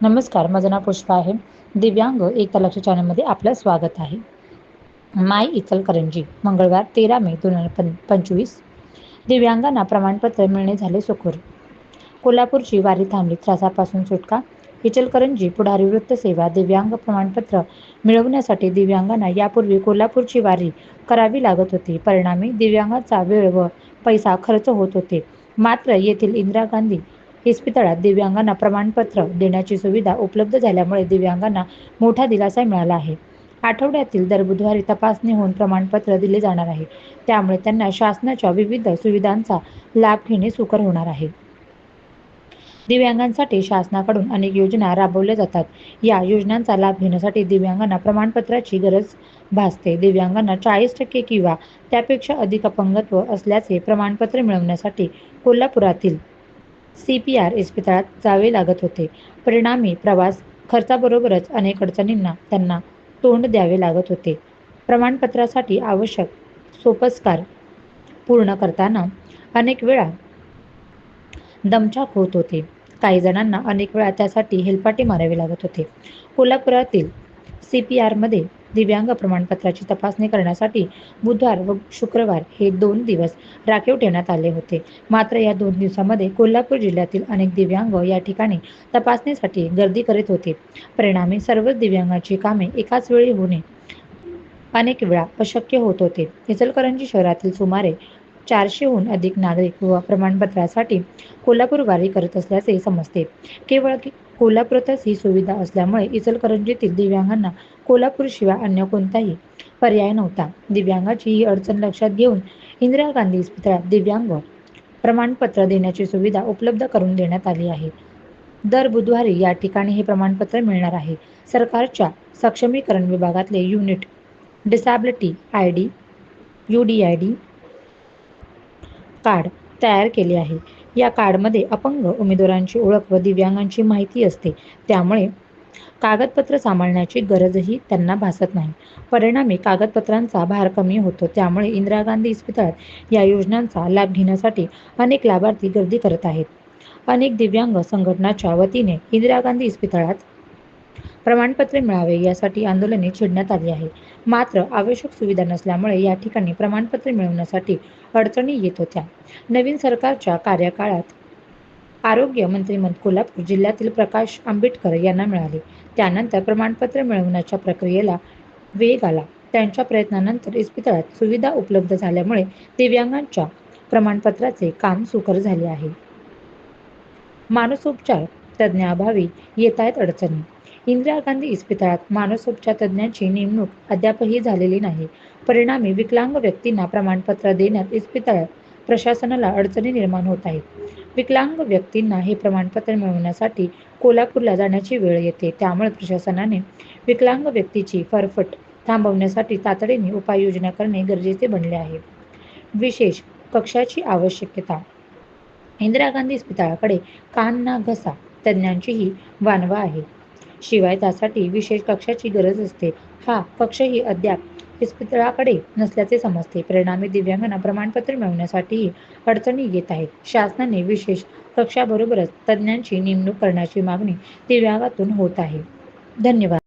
नमस्कार माझं नाव पुष्पा आहे. दिव्यांग एक लक्ष चॅनलमध्ये आपलं स्वागत आहे. माय इचलकरंजी मंगळवार तेरा मे दोन हजार पं पंचवीस. दिव्यांगांना प्रमाणपत्र मिळणे झाले सुखोर कोल्हापूरची वारी थांबली त्रासापासून सुटका. इचलकरंजी पुढारी वृत्तसेवा दिव्यांग प्रमाणपत्र मिळवण्यासाठी दिव्यांगांना यापूर्वी कोल्हापूरची वारी करावी लागत होती. परिणामी दिव्यांगाचा वेळ व पैसा खर्च होत होते. मात्र येथील इंदिरा गांधी इस्पितळात दिव्यांगांना प्रमाणपत्र देण्याची सुविधा उपलब्ध झाल्यामुळे दिव्यांगांना मोठा दिलासा मिळाला आहे. आठवड्यातील दर बुधवारी तपासणी होऊन प्रमाणपत्र दिले जाणार आहे. त्यामुळे त्यांना शासनाच्या विविध सुविधांचा लाभ घेणे सुकर होणार आहे. दिव्यांगांसाठी शासनाकडून अनेक योजना राबवल्या जातात. या योजनांचा लाभ घेण्यासाठी दिव्यांगांना प्रमाणपत्राची गरज भासते. दिव्यांगांना चाळीस टक्के किंवा त्यापेक्षा अधिक अपंगत्व असल्याचे प्रमाणपत्र मिळवण्यासाठी कोल्हापुरातील सी पी आर इस्पितळात जावे लागत होते. परिणामी प्रवास खर्चाबरोबरच अनेक अडचणींना त्यांना तोंड द्यावे लागत होते. प्रमाणपत्रासाठी आवश्यक सोपस्कार पूर्ण करताना अनेक वेळा दमछाक होत होते. काही जणांना अनेक वेळा त्यासाठी हेलपाटे मारावे लागत होते. कोल्हापुरातील सी पी आरमध्ये दिव्यांग प्रमाणपत्राची तपासणी करण्यासाठी बुधवार व शुक्रवार हे दोन दिवस राखीव ठेवण्यात आले होते. मात्र या दोन दिवसामध्ये कोल्हापूर जिल्ह्यातील अनेक दिव्यांग या ठिकाणी तपासणीसाठी गर्दी करीत होते. परिणामी सर्वच दिव्यांगाची कामे एकाच वेळी होणे अनेक वेळा अशक्य होत होते. इचलकरंजी शहरातील सुमारे चारशेहून अधिक नागरिक व प्रमाणपत्रासाठी कोल्हापूर वारी करत असल्याचे समजते. केवळ कोल्हापुरातच ही सुविधा असल्यामुळे इचलकरंजीतील दिव्यांगांना कोल्हापूरशिवाय अन्य कोणताही पर्याय नव्हता. दिव्यांगाची ही अडचण लक्षात घेऊन इंदिरा गांधी इस्पितळात दिव्यांग प्रमाणपत्र देण्याची सुविधा उपलब्ध करून देण्यात आली आहे. दर बुधवारी या ठिकाणी हे प्रमाणपत्र मिळणार आहे. सरकारच्या सक्षमीकरण विभागातले unit disability I D U D I D card तयार केले आहे. या कार्डमध्ये अपंग उमेदवारांची ओळख व दिव्यांगांची माहिती असते. त्यामुळे कागदपत्र सांभाळण्याची गरजही त्यांना भासत नाही. परिणामी कागदपत्रांचा भार कमी होतो. त्यामुळे इंदिरा गांधी इस्पितळात या योजनांचा लाभ घेण्यासाठी अनेक लाभार्थी गर्दी करत आहेत. अनेक दिव्यांग संघटनाच्या वतीने इंदिरा गांधी इस्पितळात प्रमाणपत्रे मिळावे यासाठी आंदोलने छेडण्यात आली आहे. मात्र आवश्यक सुविधा नसल्यामुळे या ठिकाणी प्रमाणपत्र मिळवण्यासाठी अडचणी येत होत्या. नवीन सरकारच्या कार्यकाळात आरोग्य मंत्रिमंत कोल्हापूर जिल्ह्यातील प्रकाश आंबेडकर यांना मिळाले. त्यानंतर प्रमाणपत्र मिळवण्याच्या प्रक्रियेला वेग आला. त्यांच्या प्रयत्नानंतर इस्पितळात सुविधा उपलब्ध झाल्यामुळे दिव्यांगांच्या प्रमाणपत्राचे काम सुकर झाले आहे. मानसोपचार तज्ज्ञाभावी येत आहेत अडचणी. इंदिरा गांधी इस्पितळात मानसोपचार तज्ज्ञांची नेमणूक अद्यापही झालेली नाही. परिणामी विकलांग व्यक्तींना प्रमाणपत्र देण्यात इस्पितळात प्रशासनाला अडचणी निर्माण होत आहेत. विकलांग व्यक्तींना हे प्रमाणपत्र मिळवण्यासाठी कोल्हापूरला जाण्याची वेळ येते. त्यामुळे प्रशासनाने विकलांग व्यक्तीची फरफट थांबवण्यासाठी तातडीने उपाययोजना करणे गरजेचे बनले आहे. विशेष कक्षाची आवश्यकता. इंदिरा गांधी इस्पितळाकडे कान ना घसा तज्ज्ञांचीही वानवा आहे. शिवाय त्यासाठी विशेष कक्षाची गरज असते. हा कक्षही अद्याप इस्पितळाकडे नसल्याचे समजते. परिणामी दिव्यांगांना प्रमाणपत्र मिळवण्यासाठीही अडचणी येत आहेत. शासनाने विशेष कक्षाबरोबरच तज्ज्ञांची नेमणूक करण्याची मागणी दिव्यांगातून होत आहे. धन्यवाद.